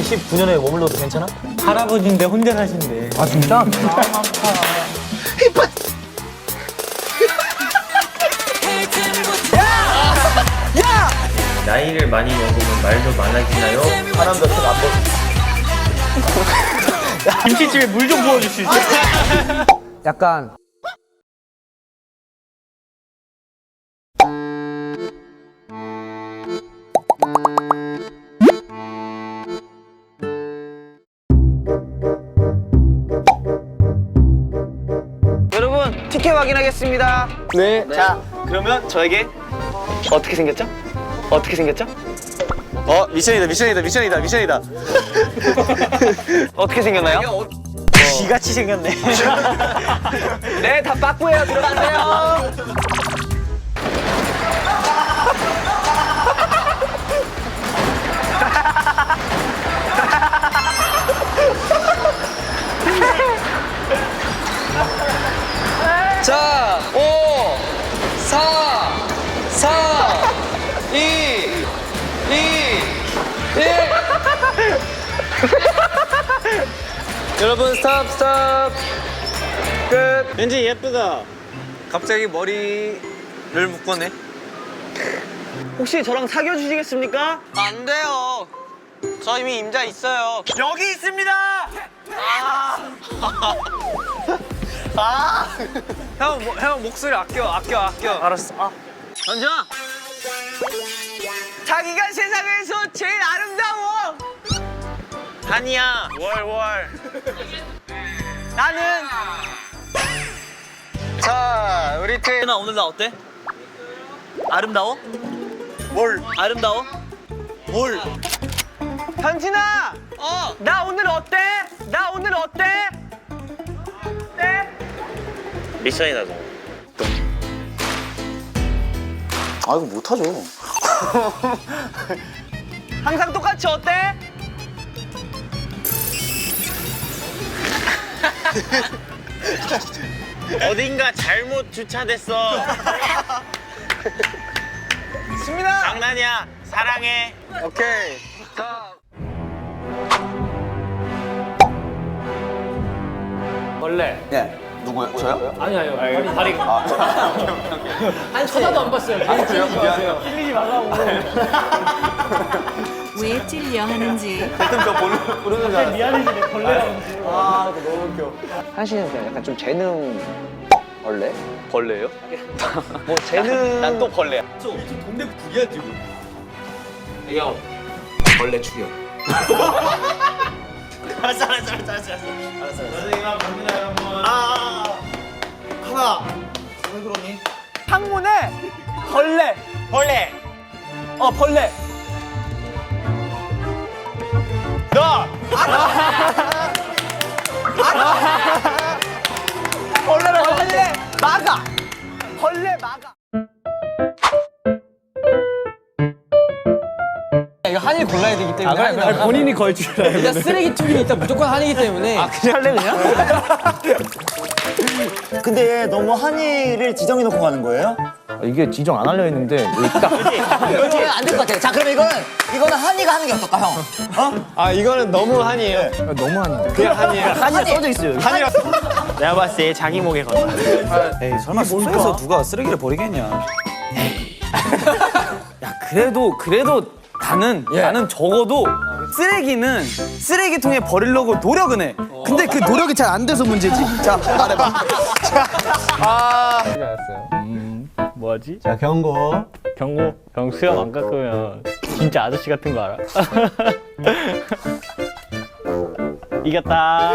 2019년에 머물러도 괜찮아? 할아버지인데 혼자 사신대. 아 진짜? 나이를 많이 먹으면 말도 많아지나요? 사람들 술안 먹. 김치찜에 물 좀 부어줄 수 있어? 약간 확인하겠습니다. 네. 자, 그러면 저에게 어떻게 생겼죠? 어떻게 생겼죠? 어 미션이다 미션이다 미션이다 미션이다. 어떻게 생겼나요? 쥐같이 생겼네. 네, 다 빠꾸예요. 들어가세요. 자, 5, 4, 3, 2, 2, 1. 여러분, 스탑, 스탑. 끝. 왠지 예쁘다. 갑자기 머리를 묶었네. 혹시 저랑 사귀어 주시겠습니까? 안 돼요. 저 이미 임자 있어요. 여기 있습니다. 형, 뭐- 형 목소리 아껴, 아껴, 아껴. 알았어. 아. 전준아. 자기가 세상에서 제일 아름다워. 아니야. 월, 월. 나는. 자, 우리 팀. 나 오늘 나 어때? 아름다워? 뭘? 아름다워? 뭘? 현진아. 어. 나 오늘 어때? 나 오늘? 어때? 미션이다, 저. 아 이거 못하죠. 항상 똑같이 어때? 어딘가 잘못 주차됐어. 있습니다. 장난이야. 사랑해. 오케이. 자. 원래. 네. 누구요? 저요? 아니, 아니요. 다리, 다리가. 아니, 쳐다도 안 봤어요. 아니, 그래요? 미안해요. 찔리지 말라고. 왜 찔려 하는지 가끔 저 보는 부르는 줄 알았어. 미안해지네, 벌레라고. 아 이거 너무 웃겨. 한신은 그냥 약간 좀 재능 벌레? 벌레요? 뭐 재능 난 또 벌레야. 동네 북이야, 지금. 형 벌레 출연. 알았어, 알았어, 알았어, 알았어. 알았어. 선생님, 갑니다, 아, 하나. 왜 그러니? 창문에 벌레 벌레. 어 벌레 너! 벌레를 벌레 막아 벌레 막아 이거 한이 골라야 되기 때문에 아, 그래, 본인이 걸 줄 알아요. 일단 쓰레기 투기는 일단 무조건 한이기 때문에 아 그냥 할래 그냥 근데 너무 한이를 지정해 놓고 가는 거예요? 이게 지정 안 하려 했는데 여기 딱 이거는 안될 것 같아. 자, 그럼 이거는 이거는 한이가 하는 게 어떨까, 형? 어? 아, 이거는 너무 한이에요. 너무 하는데. 그냥 한이에요. 한이가 써져 있어요. 한이가. 내가 봤을 때 자기 목에 걸어. 에이 설마 숙소에서 누가 쓰레기를 버리겠냐. 야 그래도 그래도 나는 나는 적어도 쓰레기는 쓰레기통에 버리려고 노력은 해. 근데 그 노력이 잘 안 돼서 문제지. 자 말해봐. 뭐하지? 자, 경고. 경고 형 수염 안 깎으면 진짜 아저씨 같은 거 알아? 이겼다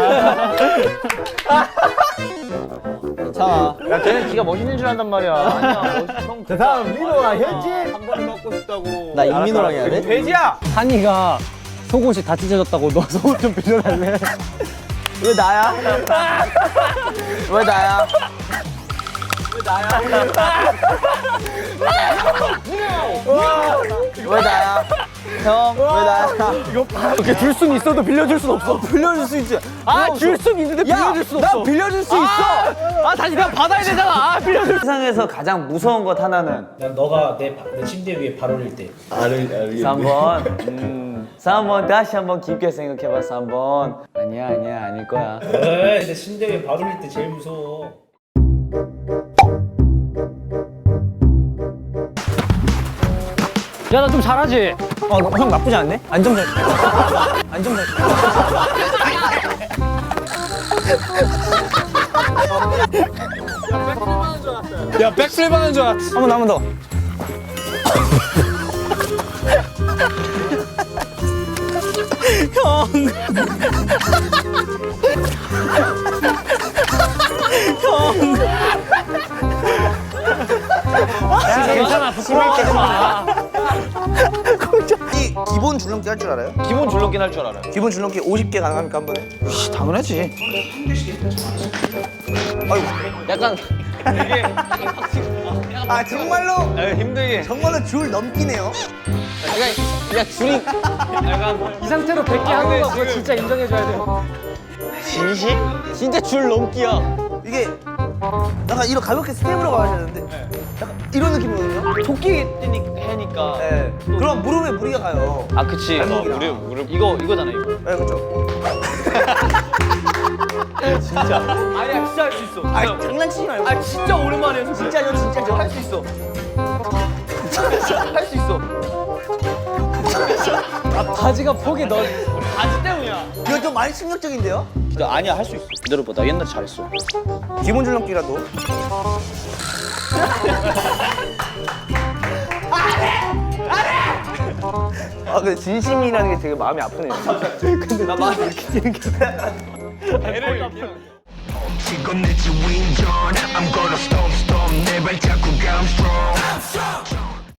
야, 쟤는 지가 멋있는 줄 안단 말이야. 자, 다음 민호와 현진. 한 번에 먹고 싶다고. 나 임민호랑 해야 돼? 돼지야! 한이가 속옷이 다 찢어졌다고 너 속옷 좀 빌려달래 왜 나야? 왜 나야? 왜 나야? 형, 왜 나야? 이렇게 줄 수는 있어도 빌려줄 순 없어 빌려줄 수 있지. 아 줄 순 있는데 빌려줄 수 없어 나 빌려줄 수 있어. 아 다시 내가 받아야 되잖아 아 빌려줄 세상에서 가장 무서운 것 하나는 난 너가 내, 바- 내 침대 위에 발 올릴 때 3번. 음, 3번 다시 한번 깊게 생각해봐 3번 아니야 아니야 아닐 거야 에이 내 신대에 발 올릴 때 제일 무서워 야 나 좀 잘하지? 어 형 나쁘지 않네? 안정적 안정적 야 백슬립 하는 줄 알았어 한번 한번 더. 야 괜찮아 부끄러워하지 마 이 기본 줄넘기 할 줄 알아요? 기본 줄넘기는 할줄 알아요. 기본 줄넘기 50개 가능합니까 한 번에? 당연하지. 약간 아 정말로 힘들게. 정말로 줄 넘기네요. 이 상태로 100개 하는 거 그거 진짜 인정해줘야 돼요 진심? 진짜 줄 넘기야. 이게 약간 이런 가볍게 스텝으로 가셔야 되는데 약간 이런 느낌이거든요. 토끼 해니까. 네. 그럼 무릎에 무리가 가요. 아 그치. 발목이랑. 무릎 무릎 이거 이거잖아 이거. 네, 그렇죠. 아니야 진짜 할 수 있어. 아 장난치지 말고. 아 진짜 오랜만에 했어. 진짜죠, 진짜죠. 할수 있어. 바지가 폭이 넓 바지 때문이야. 이거 좀 많이 충격적인데요? 나 아니야 할 수 있어. 기다려 봐 나 옛날에 잘했어. 기본 줄넘기라도. 아, 근데 진심이라는 게 되게 마음이 아프네요. 근데 나 마음이 이렇게 뛰는 게. 지금 내 주인 John I'm gonna storm storm 내 발자국 I'm strong